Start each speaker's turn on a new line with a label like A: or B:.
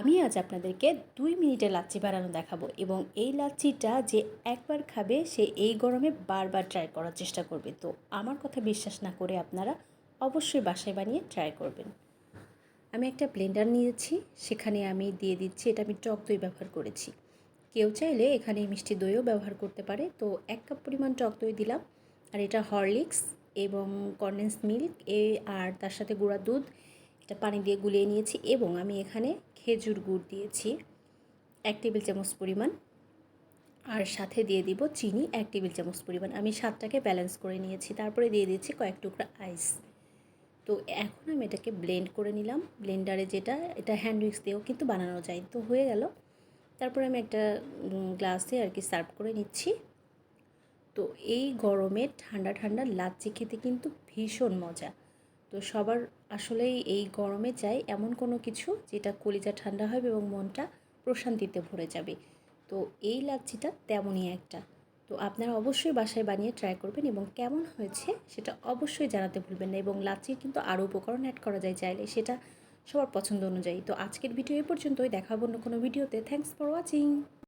A: আমি আজ আপনাদেরকে দুই মিনিটে লাচ্ছি বানানো দেখাবো এবং এই লাচ্ছিটা যে একবার খাবে, সে এই গরমে বারবার ট্রাই করার চেষ্টা করবে। তো আমার কথা বিশ্বাস না করে আপনারা অবশ্যই বাসায় বানিয়ে ট্রাই করবেন। আমি একটা ব্লেন্ডার নিয়েছি, সেখানে আমি দিয়ে দিচ্ছি, এটা আমি টক দই ব্যবহার করেছি। কেউ চাইলে এখানে মিষ্টি দইও ব্যবহার করতে পারে। তো এক কাপ পরিমাণ টক দই দিলাম, আর এটা হরলিক্স এবং কন্ডেন্স মিল্ক এ আর তার সাথে গুঁড়া দুধ এটা পানি দিয়ে গুলিয়ে নিয়েছি এবং আমি এখানে খেজুর গুড় দিয়েছি। এক টেবিল চামচ পরিমাণ। আর সাথে দিয়ে দিব চিনি এক টেবিল চামচ পরিমাণ। আমি স্বাদটাকে ব্যালেন্স করে নিয়েছি। তারপরে দিয়ে দিচ্ছি কয়েক টুকরা আইস তো এখন আমি এটাকে ব্লেন্ড করে নিলাম। ব্লেন্ডারে যেটা, এটা হ্যান্ড উইক্স দিয়েও কিন্তু বানানো যায়। তো হয়ে গেল। তারপরে আমি একটা গ্লাসে আর কি সার্ভ করে নিচ্ছি। তো এই গরমে ঠান্ডা ঠান্ডা লাচ্ছি খেতে কিন্তু ভীষণ মজা। তো সবার আসলেই এই গরমে চাই এমন কোনো কিছু যেটা কলিজা ঠান্ডা হবে এবং মনটা প্রশান্তিতে ভরে যাবে। তো এই লাচ্ছিটা তেমনই একটা। তো আপনারা অবশ্যই বাসায় বানিয়ে ট্রাই করবেন এবং কেমন হয়েছে সেটা অবশ্যই জানাতে ভুলবেন না এবং লাচ্ছির কিন্তু আরও উপকরণ অ্যাড করা যায় চাইলে সেটা সবার পছন্দ অনুযায়ী। তো আজকের ভিডিও এ পর্যন্তই। দেখাবো অন্য কোনো ভিডিওতে। Thanks for watching